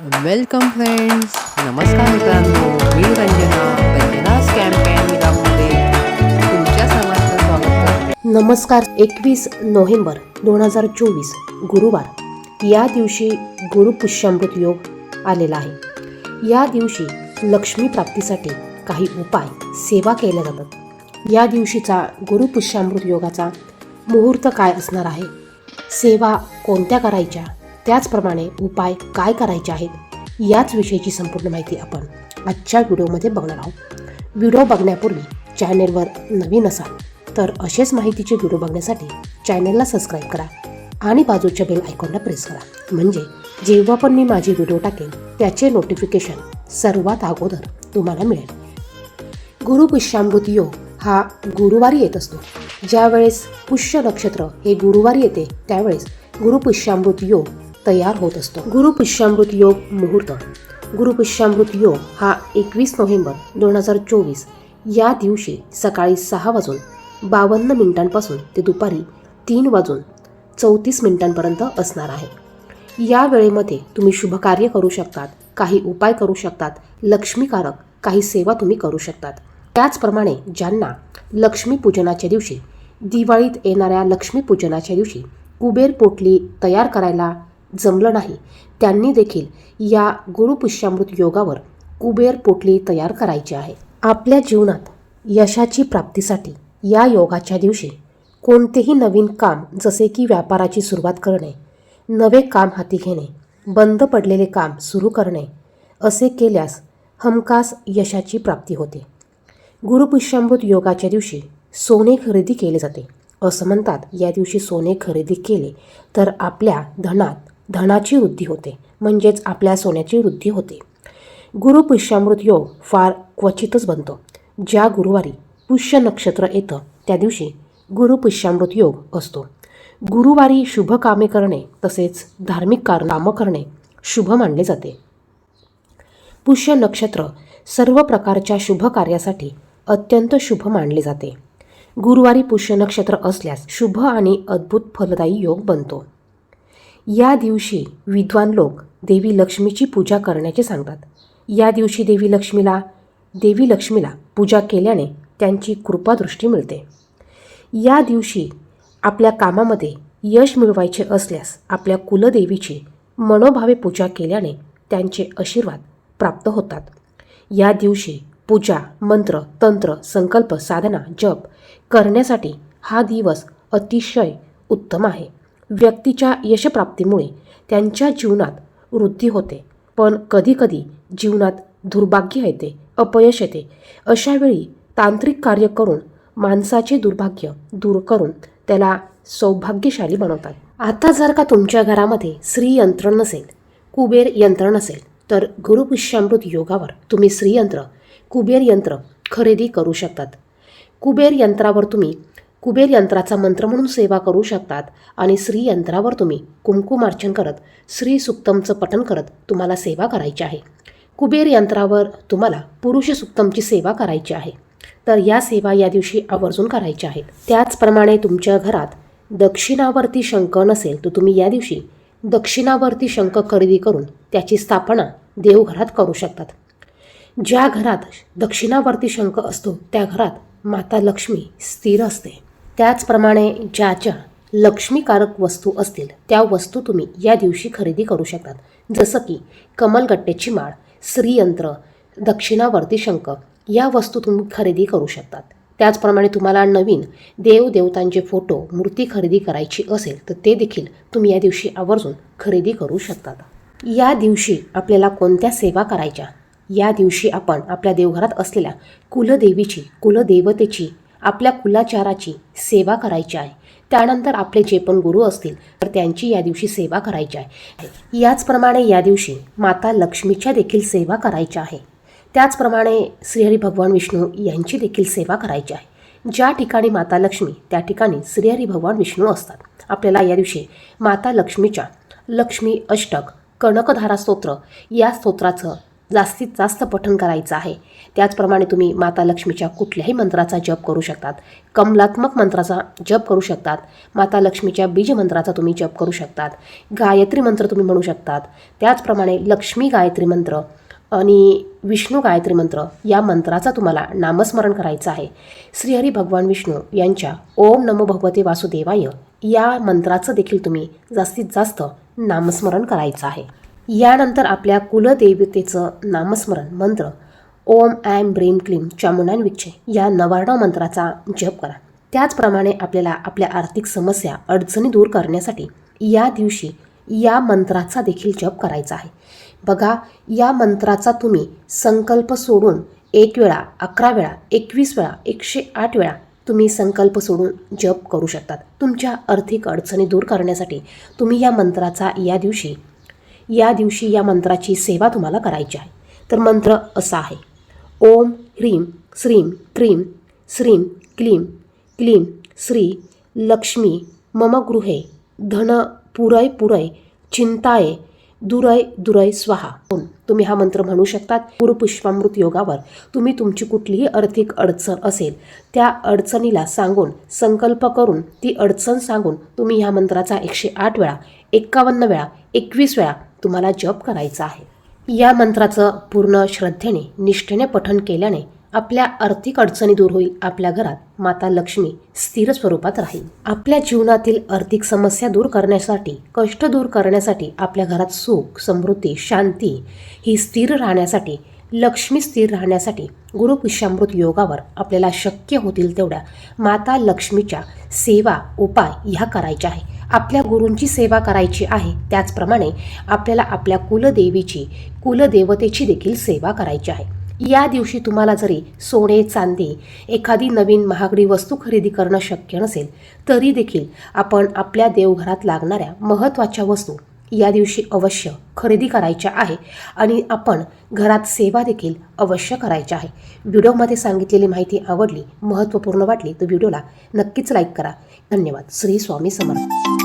Welcome friends नमस्कार मित्रांनो. मी Ranjana. रंजनास campaign तुमच्या सर्वांचं स्वागत करते. नमस्कार एकवीस नोव्हेंबर दोन हजार चोवीस गुरुवार. या दिवशी गुरुपुष्यामृत योग आलेला आहे. या दिवशी लक्ष्मी प्राप्तीसाठी काही उपाय सेवा केल्या जातात. या दिवशीचा गुरुपुष्यामृत योगाचा मुहूर्त काय असणार आहे? सेवा कोणत्या करायच्या? त्याचप्रमाणे उपाय काय करायचे आहेत याच विषयीची संपूर्ण माहिती आपण आजच्या व्हिडिओमध्ये बघणार आहोत. व्हिडिओ बघण्यापूर्वी चॅनेलवर नवीन असाल तर असेच माहितीचे व्हिडिओ बघण्यासाठी चॅनेलला सबस्क्राईब करा आणि बाजूच्या बेल आयकॉनला प्रेस करा. म्हणजे जेव्हा पण मी माझे व्हिडिओ टाकेन त्याचे नोटिफिकेशन सर्वात अगोदर तुम्हाला मिळेल. गुरु गुरुपुष्यामृत योग हा गुरुवारी येत असतो. ज्यावेळेस पुष्य नक्षत्र हे गुरुवारी येते त्यावेळेस गुरु गुरुपुष्यामृत योग तयार होत असतो. गुरुपुष्यामृत योग मुहूर्त. गुरुपुष्यामृत योग हा एकवीस नोव्हेंबर दोन हजार चोवीस या दिवशी सकाळी सहा वाजून बावन्न मिनिटांपासून ते दुपारी तीन वाजून चौतीस मिनिटांपर्यंत असणार आहे. या वेळेमध्ये तुम्ही शुभकार्य करू शकतात काही उपाय करू शकतात लक्ष्मीकारक काही सेवा तुम्ही करू शकतात. त्याचप्रमाणे ज्यांना लक्ष्मीपूजनाच्या दिवशी दिवाळीत येणाऱ्या लक्ष्मीपूजनाच्या दिवशी कुबेर पोटली तयार करायला जमलं नाही. त्यांनी देखील या गुरुपुष्यामृत योगावर कुबेर पोटली तयार करायची आहे. आपल्या जीवनात यशाची प्राप्तीसाठी या योगाच्या दिवशी कोणतेही नवीन काम जसे की व्यापाराची सुरुवात करणे नवे काम हाती घेणे बंद पडलेले काम सुरू करणे असे केल्यास हमखास यशाची प्राप्ती होते. गुरुपुष्यामृत योगाच्या दिवशी सोने खरेदी केले जाते. असं म्हणतात या दिवशी सोने खरेदी केले तर आपल्या धनात धनाची वृद्धी होते म्हणजेच आपल्या सोन्याची वृद्धी होते. गुरु पुष्यामृत योग फार क्वचितच बनतो. ज्या गुरुवारी पुष्य नक्षत्र येतं त्या दिवशी गुरु पुष्यामृत योग असतो. गुरुवारी शुभ कामे करणे तसेच धार्मिक कार कामं करणे शुभ मानले जाते. पुष्य नक्षत्र सर्व प्रकारच्या शुभ कार्यासाठी अत्यंत शुभ मानले जाते. गुरुवारी पुष्य नक्षत्र असल्यास शुभ आणि अद्भुत फलदायी योग बनतो. या दिवशी विद्वान लोक देवी लक्ष्मीची पूजा करण्याचे सांगतात. या दिवशी देवी लक्ष्मीला देवी लक्ष्मीला पूजा केल्याने त्यांची कृपादृष्टी मिळते. या दिवशी आपल्या कामामध्ये यश मिळवायचे असल्यास आपल्या कुलदेवीची मनोभावे पूजा केल्याने त्यांचे आशीर्वाद प्राप्त होतात. या दिवशी पूजा मंत्र तंत्र संकल्प साधना जप करण्यासाठी हा दिवस अतिशय उत्तम आहे. व्यक्तीच्या यशप्राप्तीमुळे त्यांच्या जीवनात वृद्धी होते. पण कधीकधी जीवनात दुर्भाग्य येते अपयश येते. अशावेळी तांत्रिक कार्य करून माणसाचे दुर्भाग्य दूर करून त्याला सौभाग्यशाली बनवतात. आता जर का तुमच्या घरामध्ये श्रीयंत्र नसेल कुबेर यंत्र नसेल तर गुरुपुष्यामृत योगावर तुम्ही श्रीयंत्र कुबेर यंत्र खरेदी करू शकतात. कुबेर यंत्रावर तुम्ही कुबेर यंत्राचा मंत्र म्हणून सेवा करू शकतात. आणि श्री यंत्रावर तुम्ही कुंकुमार्चन करत श्री सुक्तमचं पठन करत तुम्हाला सेवा करायची आहे. कुबेर यंत्रावर तुम्हाला पुरुष सुक्तमची सेवा करायची आहे. तर या सेवा या दिवशी आवर्जून करायच्या आहेत. त्याचप्रमाणे तुमच्या घरात दक्षिणावर्ती शंख नसेल तर तुम्ही या दिवशी दक्षिणावर्ती शंख खरेदी करून त्याची स्थापना देवघरात करू शकतात. ज्या घरात दक्षिणावर्ती शंख असतो त्या घरात माता लक्ष्मी स्थिर असते. त्याचप्रमाणे ज्या ज्या लक्ष्मीकारक वस्तू असतील त्या वस्तू तुम्ही या दिवशी खरेदी करू शकतात. जसं की कमलगट्ट्याची माळ श्रीयंत्र दक्षिणावर्ती शंख या वस्तू तुम्ही खरेदी करू शकतात. त्याचप्रमाणे तुम्हाला नवीन देवदेवतांचे फोटो मूर्ती खरेदी करायची असेल तर ते देखील तुम्ही या दिवशी आवर्जून खरेदी करू शकतात. या दिवशी आपल्याला कोणत्या सेवा करायच्या? या दिवशी आपण आपल्या देवघरात असलेल्या कुलदेवीची कुलदेवतेची आपल्या कुलाचाराची सेवा करायची आहे. त्यानंतर आपले जे पण गुरु असतील तर त्यांची या दिवशी सेवा करायची आहे. याचप्रमाणे या दिवशी माता लक्ष्मीच्या देखील सेवा करायची आहे. त्याचप्रमाणे श्रीहरी भगवान विष्णू यांची देखील सेवा करायची आहे. ज्या ठिकाणी माता लक्ष्मी त्या ठिकाणी श्रीहरी भगवान विष्णू असतात. आपल्याला या दिवशी माता लक्ष्मीच्या लक्ष्मी अष्टक कणकधारा स्तोत्र या स्तोत्राचं जास्तीत जास्त पठण करायचं आहे. त्याचप्रमाणे तुम्ही माता लक्ष्मीच्या कुठल्याही मंत्राचा जप करू शकतात. कमलात्मक मंत्राचा जप करू शकतात. माता लक्ष्मीच्या बीज मंत्राचा तुम्ही जप करू शकतात. गायत्री मंत्र तुम्ही म्हणू शकतात. त्याचप्रमाणे लक्ष्मी गायत्री मंत्र आणि विष्णू गायत्री मंत्र या मंत्राचा तुम्हाला नामस्मरण करायचं आहे. श्रीहरी भगवान विष्णू यांच्या ओम नमो भगवते वासुदेवाय या मंत्राचं देखील तुम्ही जास्तीत जास्त नामस्मरण करायचं आहे. यानंतर आपल्या कुलदेवतेचं नामस्मरण मंत्र ओम ॲम ब्रीम क्लीम चामुंडान या नवार्णव मंत्राचा जप करा. त्याचप्रमाणे आपल्याला आपल्या आर्थिक समस्या अडचणी दूर करण्यासाठी या दिवशी या मंत्राचा देखील जप करायचा आहे. बघा या मंत्राचा तुम्ही संकल्प सोडून एक वेळा अकरा वेळा एकवीस वेळा एकशे आठ वेळा तुम्ही संकल्प सोडून जप करू शकतात. तुमच्या आर्थिक अडचणी दूर करण्यासाठी तुम्ही या मंत्राचा या दिवशी या दिवशी या मंत्राची सेवा तुम्हाला करायची आहे. तर मंत्र असा आहे. ओम ह्रीं श्रीं क्रीं श्रीं क्लीं क्लीं श्री लक्ष्मी मम गृहे धन पुरय पुरय चिंताय दुरय दुरय स्वाहा. तुम्ही हा मंत्र म्हणू शकतात. गुरुपुष्पामृत योगावर तुम्ही तुमची कुठलीही आर्थिक अडचण असेल त्या अडचणीला सांगून संकल्प करून ती अडचण सांगून तुम्ही ह्या मंत्राचा एकशे आठ वेळा एक्कावन्न वेळा एकवीस वेळा तुम्हाला जप करायचा आहे. या मंत्राचं पूर्ण श्रद्धेने निष्ठेने पठण केल्याने आपल्या आर्थिक अडचणी दूर होईल आपल्या घरात माता लक्ष्मी स्थिर स्वरूपात राहील. आपल्या जीवनातील आर्थिक समस्या दूर करण्यासाठी कष्ट दूर करण्यासाठी आपल्या घरात सुख समृद्धी शांती ही स्थिर राहण्यासाठी लक्ष्मी स्थिर राहण्यासाठी गुरुपुष्यामृत योगावर आपल्याला शक्य होतील तेवढ्या माता लक्ष्मीच्या सेवा उपाय ह्या करायच्या आहे आपल्या गुरूंची सेवा करायची आहे. त्याचप्रमाणे आपल्याला आपल्या कुलदेवीची कुलदेवतेची देखील सेवा करायची आहे. या दिवशी तुम्हाला जरी सोने चांदी एखादी नवीन महागडी वस्तू खरेदी करणं शक्य नसेल तरी देखील आपण आपल्या देवघरात लागणाऱ्या महत्त्वाच्या वस्तू या दिवशी अवश्य खरेदी करायच्या आहे आणि आपण घरात सेवा देखील अवश्य करायच्या आहे. व्हिडिओमध्ये सांगितलेली माहिती आवडली महत्त्वपूर्ण वाटली तर व्हिडिओला नक्कीच लाईक करा. धन्यवाद. श्री स्वामी समर्थ.